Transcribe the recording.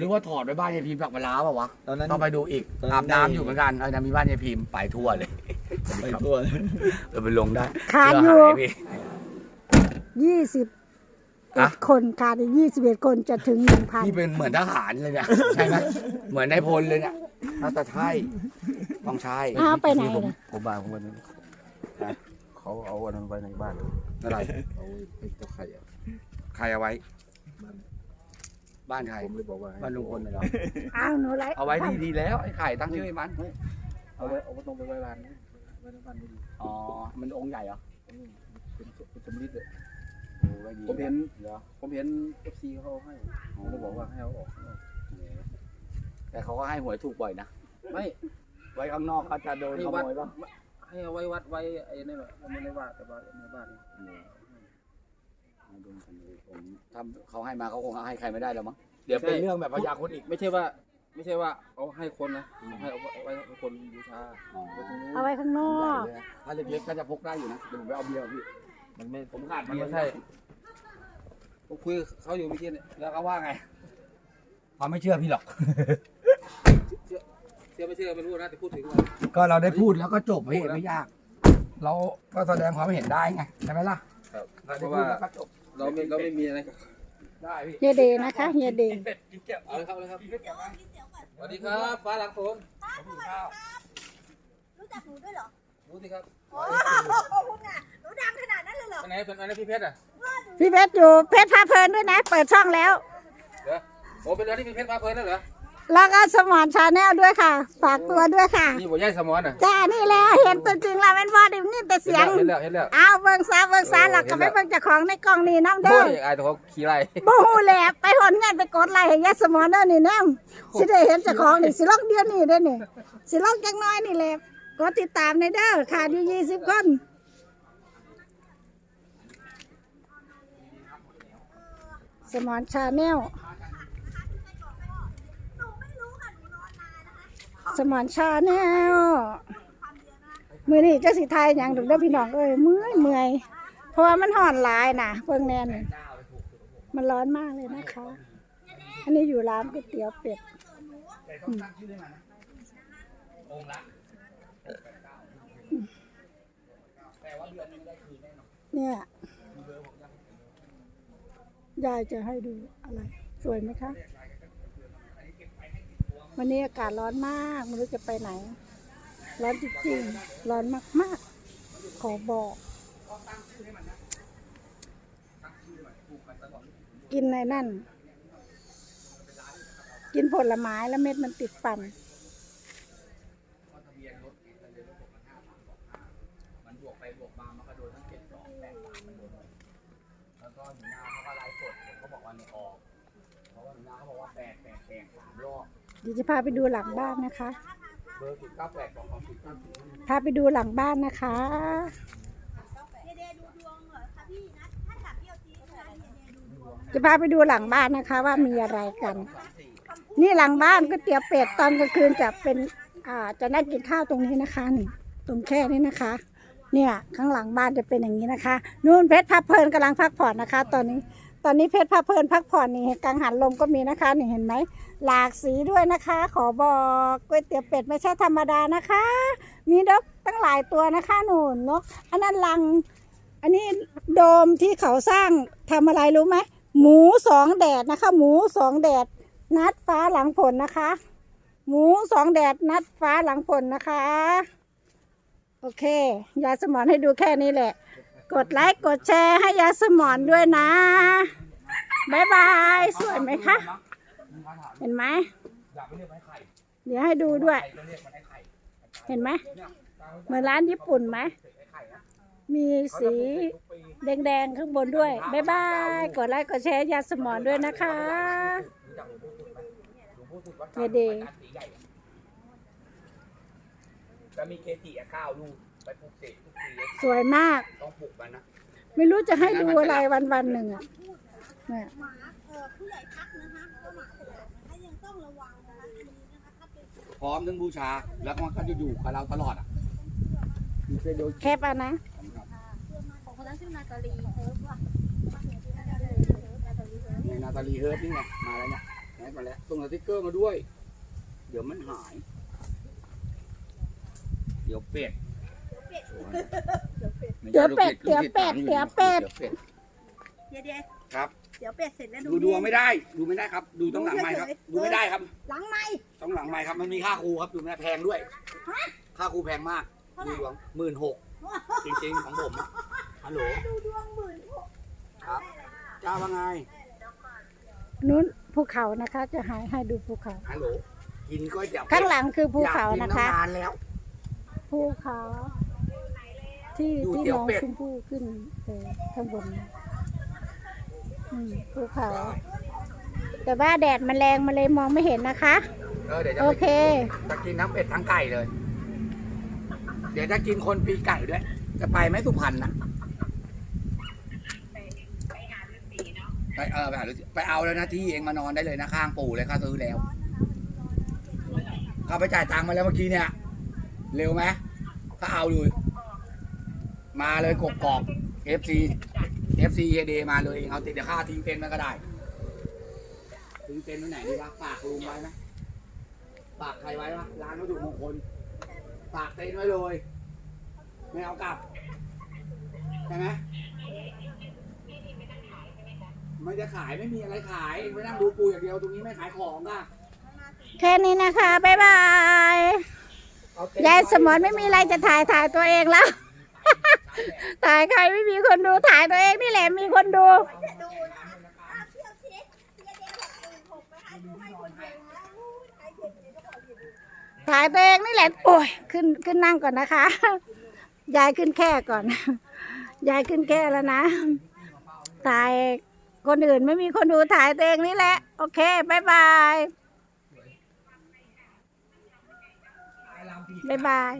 นึกว่าถอดไปบ้านยายพิมพ์จากเวลาเปล่าวะตอนนั้น ต้องไปดูอีกตอนนั้นอาบได้น้ำอยู่เหมือนกันเออนะมีบ้านยายพิมพ์ไปทั่วเลย ไปทั่วเออไปลงได้ขาดเสื้อยู่หายพี่ ยี่สิบเอ็อะดคนขาดอีกยี่สิบเอ็ดคนจะถึงหนึ่งพันพี่เป็นเหมือนทหารเลยเนี่ยใช่ไหมเหมือนนายพลเลยเนี่ยน่าจะใช่ต้องใช่อ้าวไปไหนผมล่ะผมบ้านผมวันนี้เขาเอาอันนั้นไว้ในบ้านอะไรเอาไอ้เจ้าไข่อะใครเอาไว้ บ้านใครผมเลยบอกว่าให้บ้านลุงพลเลยเหรออ้าวหนูไรเอาไว้ดีดีๆแล้วไอ้ไข่ตั้งชื่อให้มันเอาไว้เอาไว้ตรงไปไว้บ้านนะไว้ในบ้านไม่ดีอ๋อมันองค์ใหญ่เหรออืมเป็นเป็นสมฤทธิ์เลยโอ้ไว้ดีผมเห็นเหรอผมเห็นเอฟซีเขาเอาให้ผมเลยบอกว่าให้เอาออกข้างนอกแต่เขาก็ให้หวยถูกบ่อยนะไม่ไว้ข้างนอกเขาจะโดนให้ขวัดโมยป่ะให้เอาไว้วัดไว้ไอ้นี่แหละไม่ได้ว่าแต่ว่าในบ้านเนี่ย เอาดูกันเลยผมถ้าเขาให้มาเขาคงเอาให้ใครไม่ได้แล้วมั้งเดี๋ยวเป็นเรื่องแบบพยาคนอีก ไม่ใช่ว่า ไม่ใช่ว่าเอาให้คนนะให้เอาไว้ให้คนบูชาอ๋อไว้ตรงนู้นเอาไว้ข้างนอก ถ้าเล็กๆก็จะพกได้อยู่นะเดี๋ยวผมไปเอาเบียร์พี่มันไม่ผมขาดมันเบียไม่ร์ใช่ผมคุยกับเขาอยู่เมื่อกี้เนี่ยแล้วเขาว่าไงเขาไม่เชื่อพี่หรอกเชื่อไม่เชื่อไม่รู้นะแต่พูดถึงว่าก็เราได้พูดแล้วก็จบพี่ไม่ยาก เราก็แสดงความเห็นได้ไงใช่ไหมล่ะครับเราเพได้ราะพูว่าดแล้วก็จบ เราไม่เราไม่มีอะไรกับได้พี่เฮียเดย์นะคะเฮียเดย์เอาเลยครับเอาเลยครับ สวัสดีครับฟ้าหลังฝนรู้จักหนูด้วยเหรอรู้สิครับโอ้คุณน่ะหนูดังขนาดนั้นเลยเหรออันไหนเป็นอันไหนพี่เพชรอะพี่เพชรอยู่เพชรพาเพลินด้วยนะ เปิดช่องแล้วเดี๋ยวโอ้เป็นอันที่พี่เพชรมาเพลินแล้วเหรอ แล้วก็สมอนชาแนลด้วยค่ะ ฝากตัวด้วยค่ะ นี่บ่ย่ายสมอนอะจ้านี่แหละเห็นตัวจริงแล้วเป็นบอดินี่แต่เสียงเห็นแล้วเห็นแล้วอ้าวเบิ่งซาเบิ่งซาหลักก็ไม่เบิ่งเจากของในกล่องนี่น้ำเห็นเด้แล้วอโอ้ยอายแต่เขาขี่ไล่บ่ฮู้แหละไปหอนงานไปกดไลค์ให้ยายสมอนเด้อนี่แนมสิได้เห็นเจ้าของนี่สิลอกเดียวนี่เด้อนี่สิลอกจักหน้อยนี่แหละกดติดตามในเด้อขาดอยู่20คนสมอนชาแนล หนูไม่รู้ค่ะ หนูนอนมานะคะ สมอนชาแนลมือนี่เจ้าสิไทยอย่างถูกเด้พี่น้องเอ้ยเมื่อยเมื่อยเพราะว่ามันห่อนหลายนะเพิ่งแน่นนี่มันร้อนมากเลยนะคะ อันนี้อยู่ร้านก๋วยเตี๋ยวเป็ดเนี่ยยายจะให้ดูอะไร สวยไหมคะ วันนี้อากาศร้อนมากไม่รู้จะไปไหน ร้อนจริงๆร้อนมากๆ ขอบอก กินในนั่น กินผลไม้แล้วเม็ดมันติดฟันมันบวกไปบวกมามันก็โดนทั้งเจ็ดสองแปดสามมันโดนหมดแล้วก็หนูนาเขาก็ไลฟ์สดผมก็บอกว่าไม่ออกเพราะว่าหนูนาเขาบอกว่าแปดแปดแปดสามรอบ เดี๋ยวจะพาไปดูหลังบ้านนะคะ เบอร์สิบเก้าแปดสองสองสิบเก้าสิบพาไปดูหลังบ้านนะคะ จะพาไปดูหลังบ้านนะคะ ว่ามีอะไรกัน นี่หลังบ้านก๋วยเตี๋ยวเป็ดตอนกลางคืนจะเป็น อ่า จะนั่งกินข้าวตรงนี้นะคะนี่ตรงแค่นี้นะคะ เนี่ยข้างหลังบ้านจะเป็นอย่างนี้นะคะนู่นเพชรพับเพลินกำลังพักผ่อนนะคะ ตอนนี้ ตอนนี้เพชรพับเพลินพักผ่อนนี่กังหันลมก็มีนะคะนี่เห็นไหม หลากสีด้วยนะคะ ขอบอกก๋วยเตี๋ยวเป็ดไม่ใช่ธรรมดานะคะ มีนกตั้งหลายตัวนะคะหนูนนกอันนั้นลัง อันนี้โดมที่เขาสร้างทำอะไรรู้ไหมหมูสองแดดนะคะ หมูสองแดด นัดฟ้าหลังฝนนะคะ หมูสองแดดนัดฟ้าหลังฝนนะคะ โอเคยาสมอนให้ดูแค่นี้แหละ กดไลค์กดแชร์ให้ยาสมอนด้วยนะบายบายสวยไหมคะ เห็นไหมเดี๋ยวให้ดูด้วย เห็นไหมเหมือนร้านญี่ปุ่นไหมมีสีแดงๆข้างบนด้วยบายบาย กดไลค์กดแชร์ยาสมอนด้วยนะคะรู้จักหลวงพ่อสุดไหมหลวงพ่อสุดวัดเยเดการสีใหญ่อะจะมีเกจิอะข้าวลูก ไปปลูกเสกทุกปีสวยมาก ต้องปลูกมันนะไม่รู้จะให้ดูอะไรวันวันๆหนึ่งอะเนี่ยหมาเออผู้ใหญ่ทักนะคะว่าหมาเป็นอะไรนะคะยังต้องระวังนะคะอันนี้นะคะถ้าเป็นพร้อมทั้งบูชา แล้วมันก็จะอยู่กับเราตลอดอะมีเคยโดนแคปอะนะของคนนั้นชื่อนาตาลีเฮิร์บว่ะในนาตาลีเฮิร์บนี่ไงมาแล้วเนี่ยแอดมาแล้วส่งสติ๊กเกอร์มาด้วย เดี๋ยวมันหาย เดี๋ยวเป็ด เดี๋ยวเป็ดเดี๋ยวเป็ดเดี๋ยวเป็ด เดี๋ยวเดี๋ยวครับ เดี๋ยวเป็ดเสร็จแล้วดูดวงไม่ได้ ดูไม่ได้ครับ ดูต้องหลังไม้ครับ ดูไม่ได้ครับหลังไม้ต้องหลังไม้ครับ มันมีค่าครูครับดูไม่ได้แพงด้วย ค่าครูแพงมาก ดูดวงหมื่นหกจริงๆของผมอะฮัลโหลดูดวงหมื่นหกครับเจ้าว่าไงนู้นภูเขานะคะจะหายให้ดูภูเขาฮัลโหลกินก็อย่าข้างหลังคือภูเขานะคะอยากกินตั้งนานแล้วภูเขา ที่อยู่ที่เตี๋ยวน้องเป็ด ชมพู่ขึ้นไปข้างบนนะอืมภูเขา แต่ว่าแดดมันแรงมันเลยมองไม่เห็นนะคะ เออเดี๋ยวจะโอไปเค จะกินทั้งเป็ดทั้งไก่เลย เดี๋ยวจะกินคนปีไก่ด้วย จะไปไหมสุพรรณนะไปเออไปหาฤาษีไปเอาแล้วนะที่เองมานอนได้เลยนะข้างปู่เลยข้าซื้อแล้วข้าไปจ่ายตังค์มาแล้วเมื่อกี้เนี่ย เร็วไหมข้าเอาเลย มาเลยกบกอก FC FC เฮเดมาเลยเอาติดเดี๋ยวข้าทิ้งเต็นท์ไว้ก็ได้ทิ้งเต็นท์ไว้ไหนดีวะฝากลุงไว้ไหมฝากใครไว้วะร้านวัตถุมงคลฝากเต็นท์ไว้เลยไม่เอากลับใช่ไหมไม่จะขายไม่มีอะไรขายเองไปนั่งดูปูอย่างเดียวตรงนี้ไม่ขายของอะแค่นี้นะคะ บ๊ายบายเอาเต็นท์ยายสมอนไม่มีอะไรจะถ่ายถ่ายตัวเองแล้ว ถ่ายใครไม่มีคนดูถ่ายตัวเองนี่แหละมีคนดูถ่ายตัวเองนี่แหละ โอ้ยขึ้นขึ้นนั่งก่อนนะคะ ยายขึ้นแค่ก่อน ยายขึ้นแค่แล้วนะถ่ายคนอื่นไม่มีคนดูถ่ายตัวเองนี่แหละ โอเคบายบายบายบาย